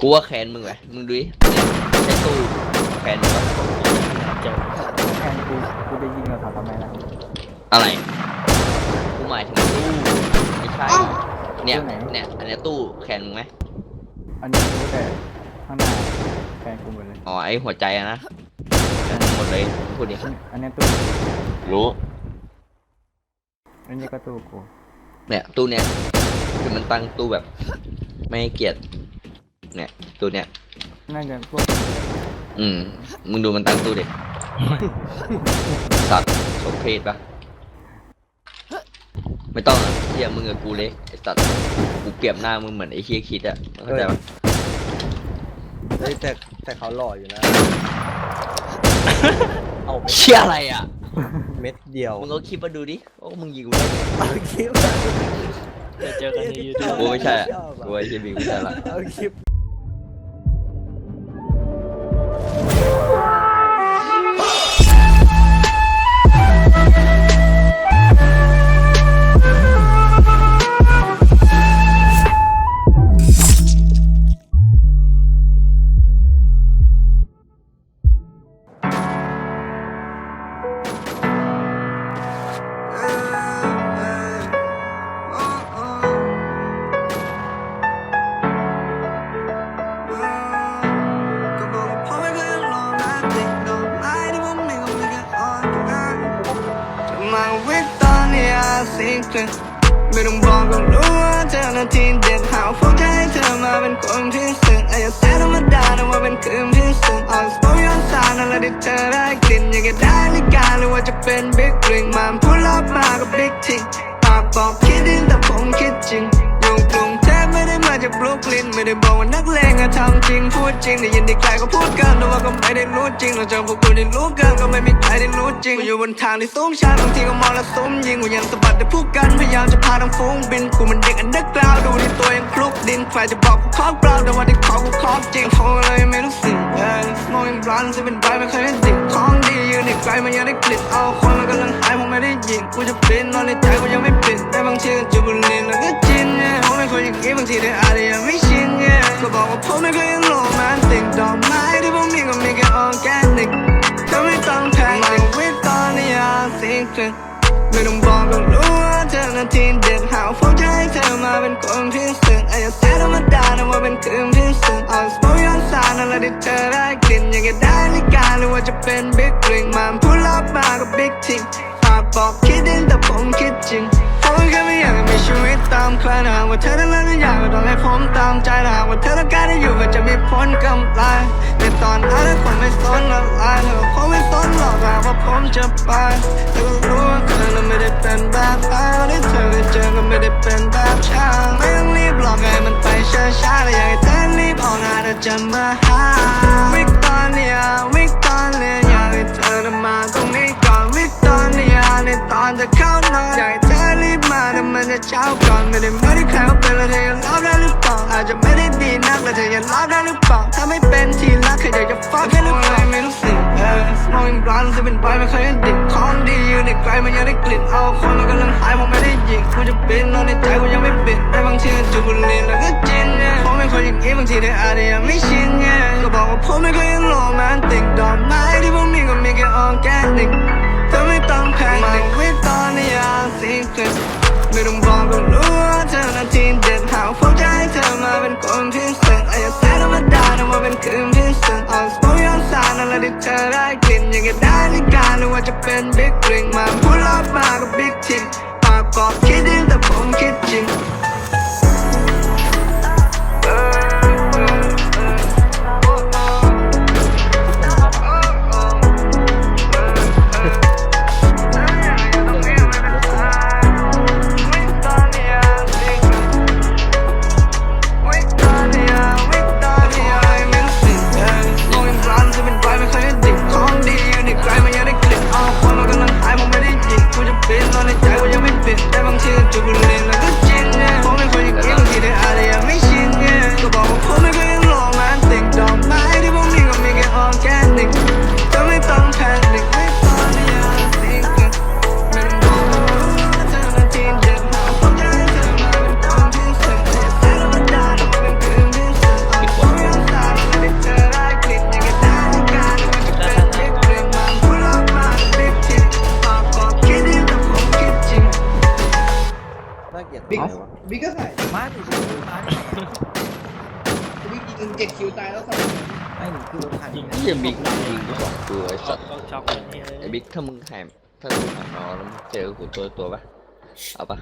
กูว่าแคนมึงไหมมึงดูดิใช้ตู้แคนมึงวะเจอแทนกูกูจะยิงเราถามทำไมล่ะอะไร กูหมายถึงตู้ไม่ใช่ เนี่ยเนี่ยอันเนี้ยตู้แคนมึงไหมอันนี้รู้แต่ข้างหน้าแทนกูหมดเลยอ๋อไอหัวใจอะนะแคนมึงหมดเลยพูดดิอันอันนี้ตู้รู้ อันนี้ก็ตู้กูเนี่ยตู้เนี้ยคือมันตั้งตู้แบบ ไม่ให้เกียรติ เนี่ยตู้เนี้ย น่าจะพวกอืม มึงดูมันตั้งตู้ดิสัตว์สมเพศปะไม่ต้องอะเฮียมึงกับกูเล็กไอ้สัตว์กูเปรียบหน้ามึงเหมือนไอ้เฮียคิดอะเข้าใจปะเฮ้ยแต่แต่เขาหล่ออยู่นะ เอาไปเชี่ยอะไรอะ เม็ดเดียวมึงเอาคลิปมาดูดิโอ้มึงยิงกูได้ไงเอาคลิปเดี๋ยวเจอกันในยูทูบกูไม่ใช่อะกูไอ้เฮียบิงไม่ใช่ละ เอาคลิป สิเกรไม่ต้องบอกก็รู้ว่าเธอนาทีเด็ดหาพวกใจเธอมาเป็นคนพิเศษไอ้แซ่ธรรมดาแต่ว่าเป็นคืนพิเศษเอนสปอยย้อนสารอะไรที่เธอได้กลิ่นอยากจะได้ลิกาหรือว่าจะเป็นบิ๊กริงมาพูดลับมากับบิ๊กทิงปากบอกคิดดินแต่ผมคิดจริง บรุกลินไม่ได้บอกว่านักเลงอะทำจริงพูดจริงได้ยินได้ใครก็พูดกันแต่ว่าก็ไม่ได้รู้จริงเราเจอพวกกูได้รู้กันก็ไม่มีใครได้รู้จริงกูอยู่บนทางที่สูงชันบางทีก็มองแล้วซุ้มยิงกูยังสะบัดได้พูดกันพยายามจะพาทั้งฟุ้งบินกูมันเด็กอันเดอร์กราวดูที่ตัวยังคลุกดินใครจะบอกกูของเปล่าแต่ว่าที่ขอกูของจริงโทรเลยไม่รู้สิ่งเออมองยังร้านจะเป็นใบไม่เคยได้ดิ่งของดียู่ในไกลมันยังได้กลิ่นเอาคนมันกำลังหายผมไม่ได้ยิงกูจะปิดนอนในใจกูยังไม่ปิดแต่บางทีก็จูบบุหรี่แล้วก็ จินเนี่ยผมไม่เคยอย่างนี้บางทีได้อาจจะยังไม่ชินเนี่ยก็บอกว่าผมไม่เคยยังโรแมนติกดอกไม้ที่ผมมีก็มีแค่ออร์แกนิกก็ไม่ต้องแพงมาวิตอนนี้อาสิเกไม่ต้องบอกก็รู้ว่าเธอนาทีเด็ดหาพวกใจเธอมาเป็นคนพิเศษไอ้แซ่ธรรมดาแต่ว่าเป็นคืนพิเศษเอาสปอยย้อนสารอะไรที่เธอได้กลิ่นอยากจะได้ลิกาหรือว่าจะเป็นบิ๊กริงมาพูดลับมากับบิ๊กทิงปากบอกคิดดินแต่ผมคิดจริงผมแค่ไม่อยาก ชีวิตตามใครนะหากว่าเธอนั้นไม่อยากก็ต้องให้ผมตามใจนะหากว่าเธอต้องการได้อยู่ก็จะมีผลกำไรในตอนนั้นถ้าผมไม่สนอะไรเธอผมไม่สนหรอกหากว่าผมจะไปเธอก็รู้ว่าเธอนั้นไม่ได้เป็นแบบนั้นที่เธอได้เจอก็ไม่ได้เป็นแบบฉันไม่ต้องรีบหรอกให้มันไปช้าๆแต่อยากให้เธอรีบออกหน้าเธอจะมาหา อนจะเข้านอนอยากให้เธอรีบมาแต่มันจะเช้าก่อนไม่ได้ไม่ได้ใครว่าเป็นแล้วเธอยังรับได้หรือเปล่าอาจจะไม่ได้ดีนักแต่เธอยังรับได้หรือเปล่าถ้าไม่เป็นทีรักเคยอยากจะฟังแค่หรือเปล่าไม่รู้สึกเออมองยังร้านจะเป็นไปไม่เคยเห็นดิ่งของดีอยู่ในไกลมันยังได้กลิ่นเอาคนมันกำลังหายผมไม่ได้ยิงกูจะปิดนอนในใจกูยังไม่ปิดแต่บางทีก็จูบบุหรี่แล้วก็จินเนี่ยผมไม่เคยอย่างนี้บางทีได้อาจจะยังไม่ชินเนี่ยก็บอกว่าผมไม่เคยยังโรแมนติกดอกไม้ เกรไม่ต้องบอกก็รู้ว่าเธอนาทีเด็ดหาเข้าใจเธอมาเป็นคนพิเศษไอ้แสนธรรมดาแต่ว่าเป็นคืนพิเศษออกสปอยย้อนสารอะไรที่เธอได้กลิ่นยังไงได้ในการหรือว่าจะเป็นบิ๊กริงมาพูดรอบมากับบิ๊กทิมปากบอกคิดดินแต่ผมคิดจริง บิ๊กเอ้าบิ๊กก็ใส่มาดิมาบิ๊กยิงเจ็ดคิวตายแล้วใส่ไอ้หนูคือรถคันนี้นะเฮียบิ๊กยิงกูสองตัวไอ้สัตว์ต้องช็อกคนนี้เลยไอ้บิ๊กถ้ามึงแหมถ้ามึงแหมนอนแล้วมึงเจอกูตัวตัวปะเอาปะ